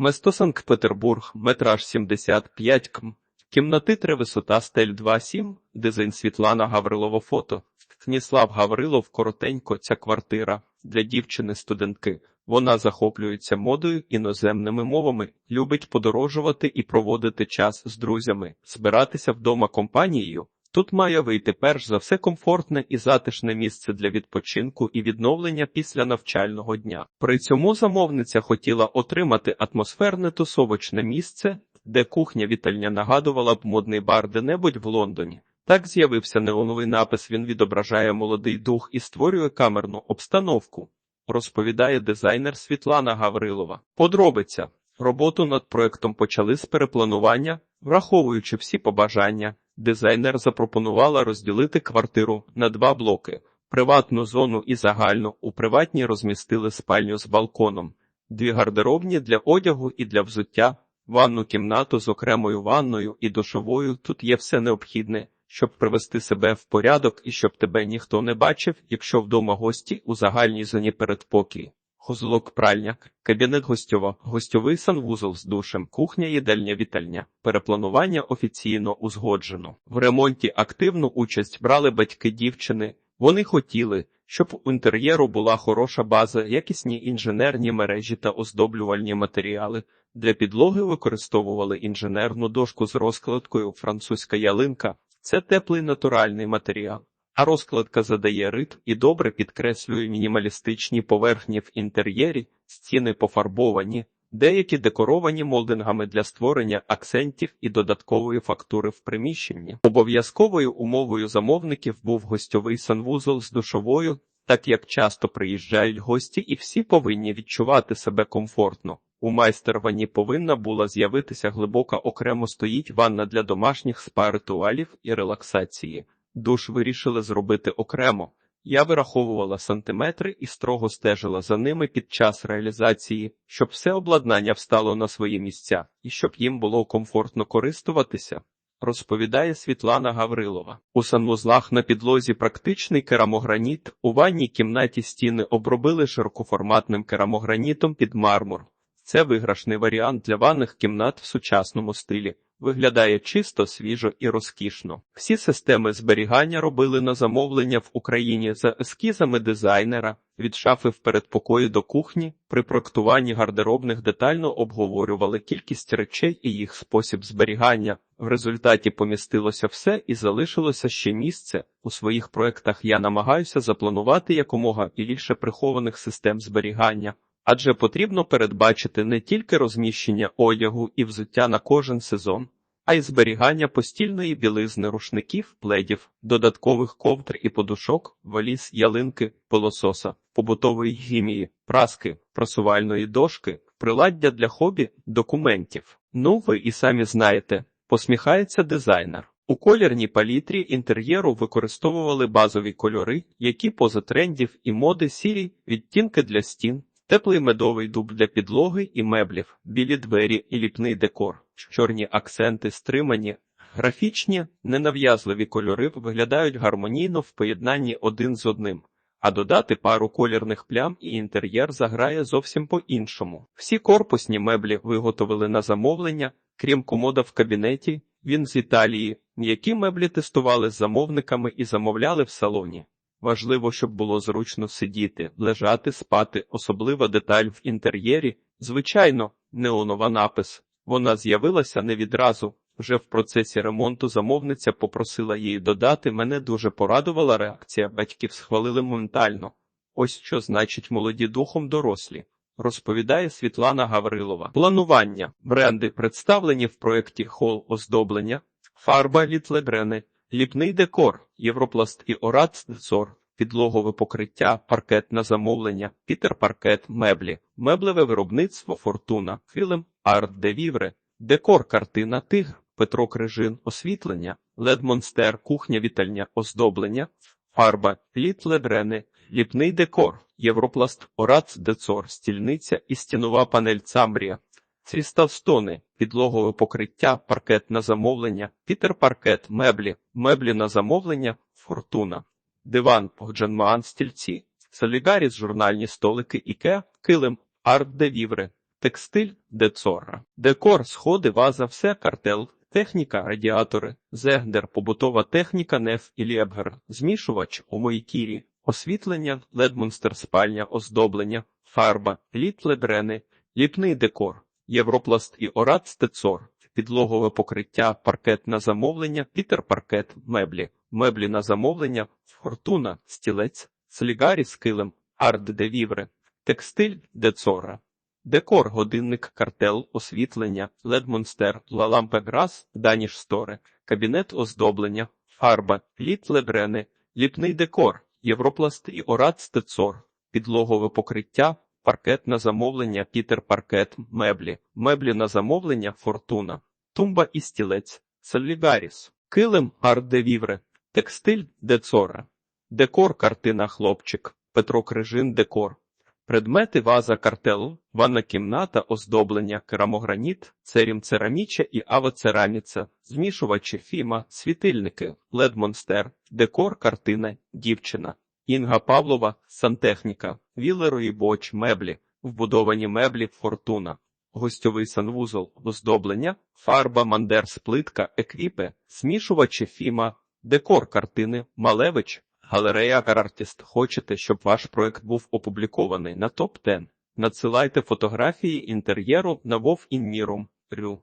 Место Санкт-Петербург, метраж 75 км. Кімнати 3, висота стель 2,7, дизайн Світлана Гаврилова фото. Кніслав Гаврилов, коротенько, ця квартира для дівчини-студентки. Вона захоплюється модою, іноземними мовами, любить подорожувати і проводити час з друзями, збиратися вдома компанією. Тут має вийти перш за все комфортне і затишне місце для відпочинку і відновлення після навчального дня. При цьому замовниця хотіла отримати атмосферне тусовочне місце, де кухня вітальня нагадувала б модний бар де-небудь в Лондоні. Так з'явився неоновий напис. Він відображає молодий дух і створює камерну обстановку. Розповідає дизайнер Світлана Гаврилова. Подробиця роботу над проектом почали з перепланування, враховуючи всі побажання. Дизайнер запропонувала розділити квартиру на два блоки: приватну зону і загальну. У приватній розмістили спальню з балконом, дві гардеробні для одягу і для взуття, ванну кімнату з окремою ванною і душовою. Тут є все необхідне, щоб привести себе в порядок і щоб тебе ніхто не бачив, якщо вдома гості у загальній зоні передпокій. Хозлок пральня, кабінет гостьова, гостьовий санвузол з душем, кухня, їдальня, вітальня. Перепланування офіційно узгоджено. В ремонті активну участь брали батьки дівчини. Вони хотіли, щоб у інтер'єру була хороша база, якісні інженерні мережі та оздоблювальні матеріали. Для підлоги використовували інженерну дошку з розкладкою французька ялинка. Це теплий натуральний матеріал. А розкладка задає ритм і добре підкреслює мінімалістичні поверхні в інтер'єрі, стіни пофарбовані, деякі декоровані молдингами для створення акцентів і додаткової фактури в приміщенні. Обов'язковою умовою замовників був гостьовий санвузол з душовою, так як часто приїжджають гості, і всі повинні відчувати себе комфортно. У майстервані повинна була з'явитися глибока окремо стоїть ванна для домашніх спа-ритуалів і релаксації. Душ вирішили зробити окремо. Я вираховувала сантиметри і строго стежила за ними під час реалізації, щоб все обладнання встало на свої місця і щоб їм було комфортно користуватися. Розповідає Світлана Гаврилова. У санвузлах на підлозі практичний керамограніт, у ванній кімнаті стіни обробили широкоформатним керамогранітом під мармур. Це виграшний варіант для ванних кімнат в сучасному стилі. Виглядає чисто, свіжо і розкішно. Всі системи зберігання робили на замовлення в Україні за ескізами дизайнера, від шафи в передпокої до кухні. При проектуванні гардеробних детально обговорювали кількість речей і їх спосіб зберігання. В результаті помістилося все і залишилося ще місце. У своїх проектах я намагаюся запланувати якомога більше прихованих систем зберігання. Адже потрібно передбачити не тільки розміщення одягу і взуття на кожен сезон, а й зберігання постільної білизни рушників, пледів, додаткових ковдр і подушок, валіз, ялинки, пилососа, побутової хімії, праски, просувальної дошки, приладдя для хобі, документів. Ну, ви і самі знаєте, посміхається дизайнер. У колірній палітрі інтер'єру використовували базові кольори, які поза трендів і моди сірі, відтінки для стін. Теплий медовий дуб для підлоги і меблів, білі двері і ліпний декор, чорні акценти стримані, графічні, ненав'язливі кольори виглядають гармонійно в поєднанні один з одним, а додати пару колірних плям і інтер'єр заграє зовсім по-іншому. Всі корпусні меблі виготовили на замовлення, крім комода в кабінеті, він з Італії, м'які меблі тестували з замовниками і замовляли в салоні. Важливо, щоб було зручно сидіти, лежати, спати, особлива деталь в інтер'єрі. Звичайно, неонова напис. Вона з'явилася не відразу. Вже в процесі ремонту замовниця попросила її додати. Мене дуже порадувала реакція. Батьків схвалили моментально. Ось що значить молоді духом дорослі. Розповідає Світлана Гаврилова. Планування бренди представлені в проєкті Хол оздоблення, фарба літлебрени. Ліпний декор, Європласт і Орат Децор, підлогове покриття, паркет на замовлення, Пітер Паркет, меблі, меблеве виробництво, фортуна, філем, арт де вівре, декор, картина, тигр, Петро Крижин, освітлення, лед монстер, кухня, вітальня, оздоблення, фарба, літ ледрени, ліпний декор, Європласт, Орат Децор, стільниця і стінова панель Цвіставстони, підлогове покриття, паркет на замовлення, Пітер паркет, меблі, меблі на замовлення, фортуна, диван, Погджанмаан, стільці, солігаріс, журнальні столики, іке, килим, арт де вівре, текстиль, децора, декор, сходи, ваза, все, картел, техніка, радіатори, зегдер, побутова техніка, неф і лєбгер, змішувач, омойкірі, освітлення, ледмонстер, спальня, оздоблення, фарба, літ лебрени, ліпний декор, європласт і орат стецор, підлогове покриття, паркет на замовлення, пітер паркет, меблі, меблі на замовлення, фортуна, стілець, слігарі з килим, арт де вівре, текстиль, децора. Декор, годинник, картел, освітлення, ледмонстер, лампе грас, даніш стори, кабінет оздоблення, фарба, літ лебрени, ліпний декор, європласт і орат стецор, підлогове покриття, паркет на замовлення, пітер паркет, меблі, меблі на замовлення, фортуна, тумба і стілець, салігаріс, килим, арт де вівре, текстиль, децора, декор, картина, хлопчик, Петро Крижин, декор. Предмети ваза картел, ванна кімната, оздоблення, керамограніт, церім цераміча і авоцераміця, змішувачі фіма, світильники, ледмонстер, декор, картина, дівчина, Інга Павлова, сантехніка, вілерої боч, меблі, вбудовані меблі, фортуна, гостьовий санвузол, оздоблення, фарба, мандерс, плитка, еквіпи, змішувачі фіма, декор картини, малевич, Галерея Арартіст. Хочете, щоб ваш проект був опублікований на топ 10 Надсилайте фотографії інтер'єру на Вов Інмірум. Рю.